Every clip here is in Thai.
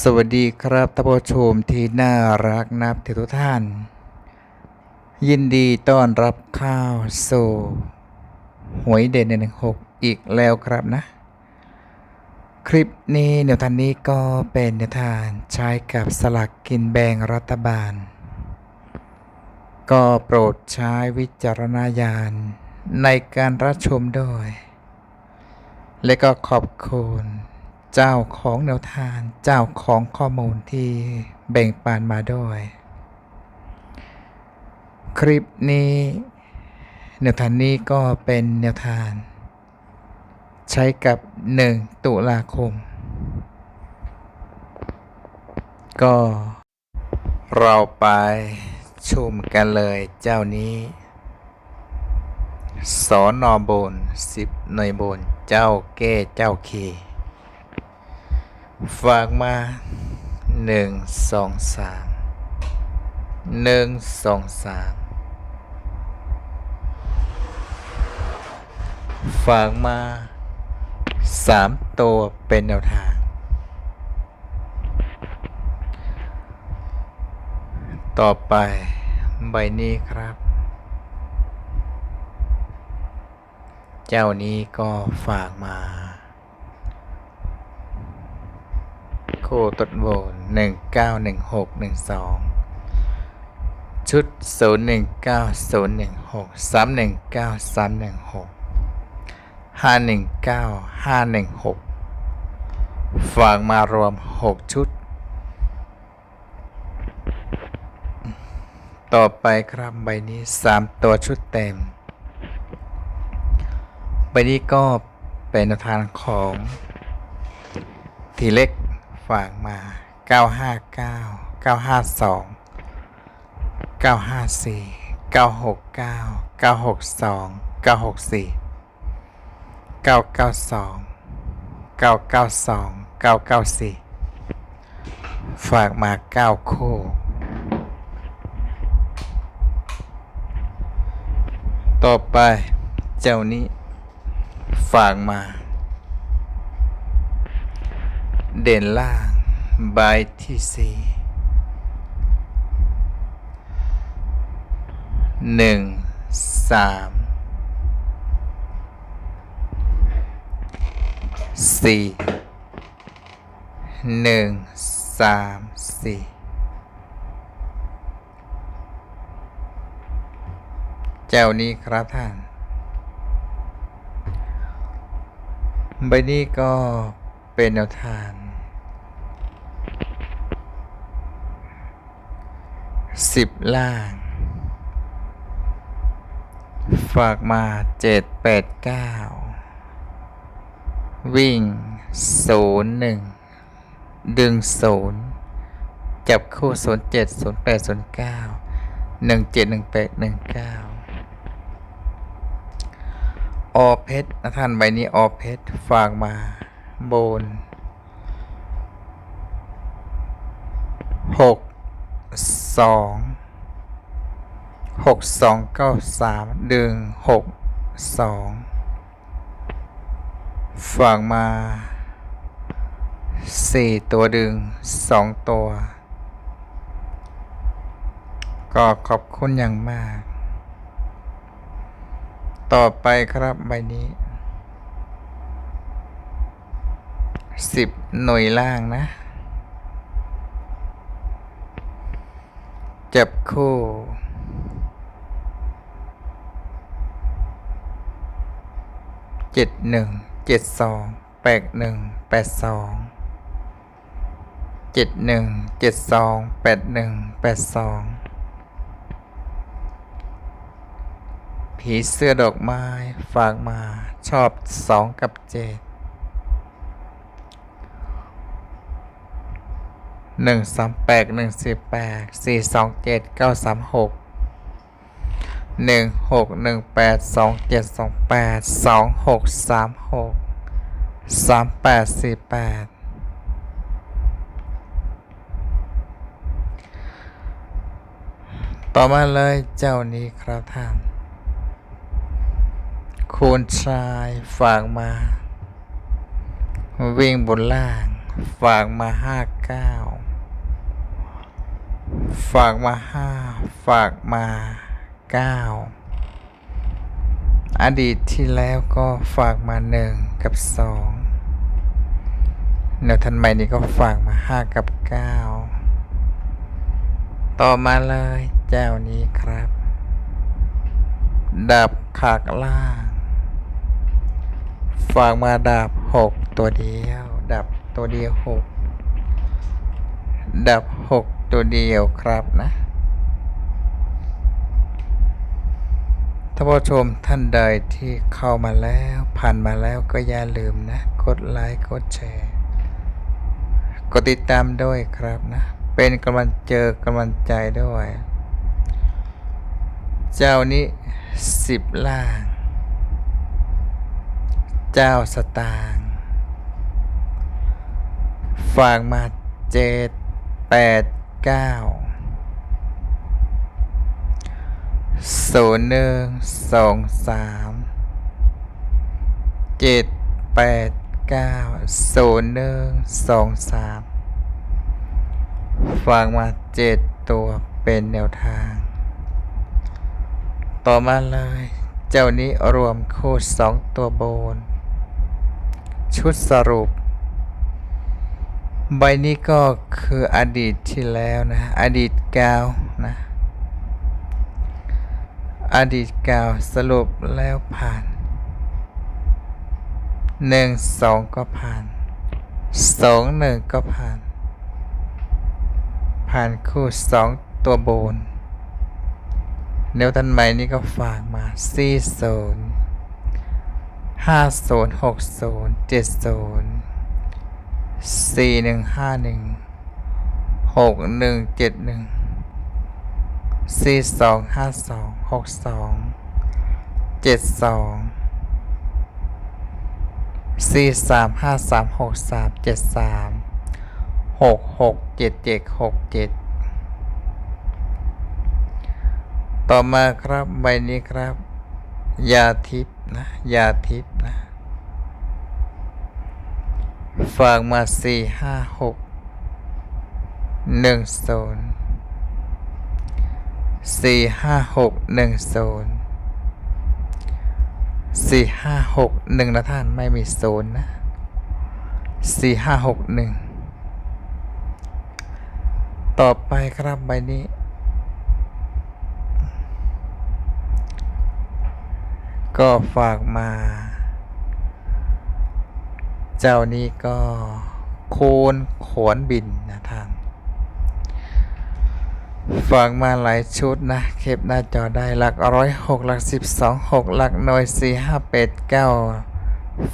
สวัสดีครับท่านผู้ชมที่น่ารักนับถือทุกท่าน ยินดีต้อนรับเข้าวสู่หวยเด่นหนึ่งหกอีกแล้วครับนะ คลิปนี้แนวทางนี้ก็เป็นแนวทางใช้กับสลักกินแบ่งรัฐบาล ก็โปรดใช้วิจารณญาณในการรับชมด้วย และก็ขอบคุณ เจ้าของแนวทางเจ้าของข้อมูลที่แบ่งปันมาด้วย คลิปนี้แนวทางนี้ก็เป็นแนวทางใช้กับ 1 ตุลาคม ก็เราไปชมกันเลยเจ้านี้สอนอบนสิบหน่วยบน เจ้าแก้เจ้าเค ฝากมาหนึ่งสองสามหนึ่งสองสามฝากมาสามตัวเป็นแนวทาง ต่อไปใบนี้ครับ เจ้านี้ก็ฝากมา โคตดโบนหนึ่งเก้าหนึ่งหกหนึ่งสองชุดศูนย์หนึ่งเก้าศูนย์หนึ่งหกสามหนึ่งเก้าสามหนึ่งหกห้าหนึ่งเก้าห้าหนึ่งหกฝากมารวมหกชุด ต่อไปครับใบนี้สามตัวชุดเต็ม ใบนี้ก็เป็นทางของทีเล็ก ฝากมา 959 952 954 969 962 964 992 992 994 ฝากมา 9 คู่ ต่อไปเจ้านี้ ฝากมา เด่นล่างใบที่สี่หนึ่งสามสี่หนึ่งสามสี่เจ้านี้ครับท่าน ใบนี้ก็เป็นแนวทาง สิบล่าง ฝากมาเจ็ดแปดเก้าวิ่งศูนย์หนึ่งดึงศูนย์จับคู่ศูนย์เจ็ดศูนย์แปดศูนย์เก้าหนึ่งเจ็ดหนึ่งแปดหนึ่งเก้าออเพชรนะท่านใบนี้ออเพชรฝากมาโบนหก สองหกสองเก้าสามดึงหกสองฝากมาสี่ตัวดึงสองตัว ก็ขอบคุณอย่างมาก ต่อไปครับใบนี้สิบหน่วยล่างนะ จับคู่ เจ็ดหนึ่งเจ็ดสองแปดหนึ่งแปดสองเจ็ดหนึ่งเจ็ดสองแปดหนึ่งแปดสองผีเสื้อดอกไม้ฝากมาชอบสองกับเจ็ด หนึ่งสามแปดหนึ่งสี่แปดสี่สองเจ็ดเก้าสามหกหนึ่งหกหนึ่งแปดสองเจ็ดสองแปดสองหกสามหกสามแปดสี่แปดต่อมาเลยเจ้านี้ครับท่านคูณชายฝากมา วิ่งบนล่าง ฝากมาห้าเก้า ฝากมาห้าฝากมาเก้าอดีตที่แล้วก็ฝากมาหนึ่งกับสองแนวทันใหม่นี้ก็ฝากมาห้ากับเก้าต่อมาเลยเจ้านี้ครับ ดับขากล่าง ฝากมาดับหกตัวเดียว ดับตัวเดียวหกดับหก ตัวเดียวครับนะท่านผู้ชมท่านใดที่เข้ามาแล้วผ่านมาแล้วก็อย่าลืมนะ กดไลค์กดแชร์ กดติดตามด้วยครับนะ เป็นกำลังเจอกำลังใจด้วย เจ้านี้สิบล่าง เจ้าสตางฝากมาเจ็ดแปด เก้าศูนย์หนึ่งสองสามเจ็ดแปดเก้าศูนย์หนึ่งสองสามฝากมาเจ็ดตัวเป็นแนวทาง ต่อมาเลย เจ้านี้รวมคู่สองตัวโบน ชุดสรุป ใบนี้ก็คืออดีตที่แล้วนะ อดีตกาวนะ อดีตกาวสรุปแล้วผ่านหนึ่งสองก็ผ่านสองหนึ่งก็ผ่าน ผ่านคู่สองตัวโบนแนวทันใหม่นี่ก็ฝากมาสี่ศูนย์ห้าศูนย์หกศูนย์เจ็ดศูนย์ สี่หนึ่งห้าหนึ่งหกหนึ่งเจ็ดหนึ่งสี่สองห้าสองหกสองเจ็ดสองสี่สามห้าสามหกสามเจ็ดสามหกหกเจ็ดเจ็ดหกเจ็ดต่อมาครับใบนี้ครับ ยาทิพนะ ยาทิพนะ ฝากมาสี่ห้าหกหนึ่งศูนย์สี่ห้าหกหนึ่งศูนย์สี่ห้าหกหนึ่งนะท่านไม่มีศูนย์นะสี่ห้าหกหนึ่งต่อไปครับใบนี้ ก็ฝากมา เจ้านี้ก็โคนขวนบินนะท่านฝากมาหลายชุดนะเก็บหน้าจอได้หลักร้อยหกหลักสิบสองหกหลักหน่วยสี่ห้าเป็ดเก้า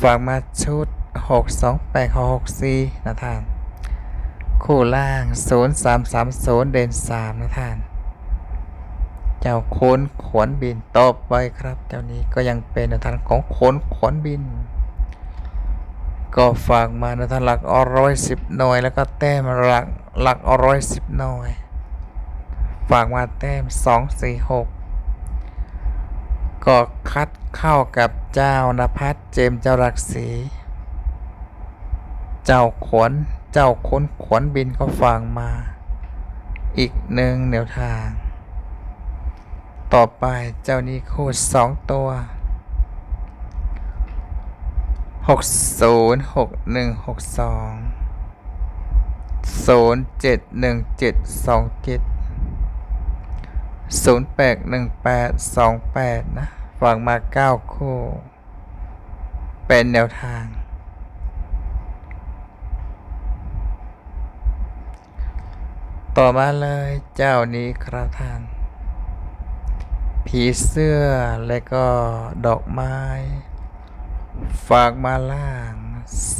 ฝากมาชุดหกสองแปดหกสี่นะท่าน คู่ล่างศูนย์สามสามศูนย์เด่นสามนะท่าน เจ้าโคนขวนบินต่อไปครับ เจ้านี้ก็ยังเป็นในทางของโคนขวนบิน ก็ฝากมาในทาหลักร้อยสิบหน่วย แล้วก็แต้มหลักหลักร้อยสิบหน่วย ฝากมาแต้มสองสี่หกก็คัดเข้ากับเจ้านภัสเจมเจ้ารักสีเจ้าขวนเจ้าขนขวนบินก็ฝากมา อีกหนึ่งแนวทาง ต่อไปเจ้านี้คู่สองตัว หกศูนย์หกหนึ่งหกสองศูนย์เจ็ดหนึ่งเจ็ดสองเจ็ดศูนย์แปดหนึ่งแปดสองแปดนะฝากมาเก้าคู่ เป็นแนวทาง ต่อมาเลยเจ้านี้ครับท่านผีเสื้อและก็ดอกไม้ ฝากมาล่าง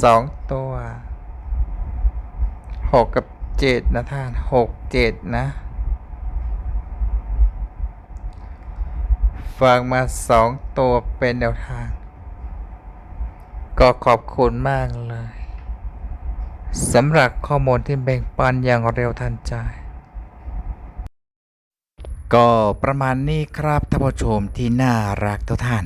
สองตัวหกกับเจ็ดนะท่านหกเจ็ดนะฝากมาสองตัวเป็นแนวทาง ก็ขอบคุณมากเลยสำหรับข้อมูลที่แบ่งปันอย่างเร็วทันใจ ก็ประมาณนี้ครับท่านผู้ชมที่น่ารักทุกท่าน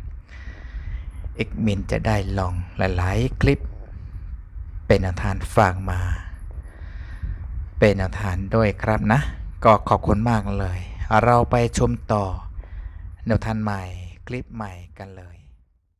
เอกมินจะได้ลองหลาย ๆ คลิป เป็นอนวทานฝากมา เป็นอนวทานด้วยครับนะ ก็ขอบคุณมากเลย เราไปชมต่อแนวทานใหม่คลิปใหม่กันเลย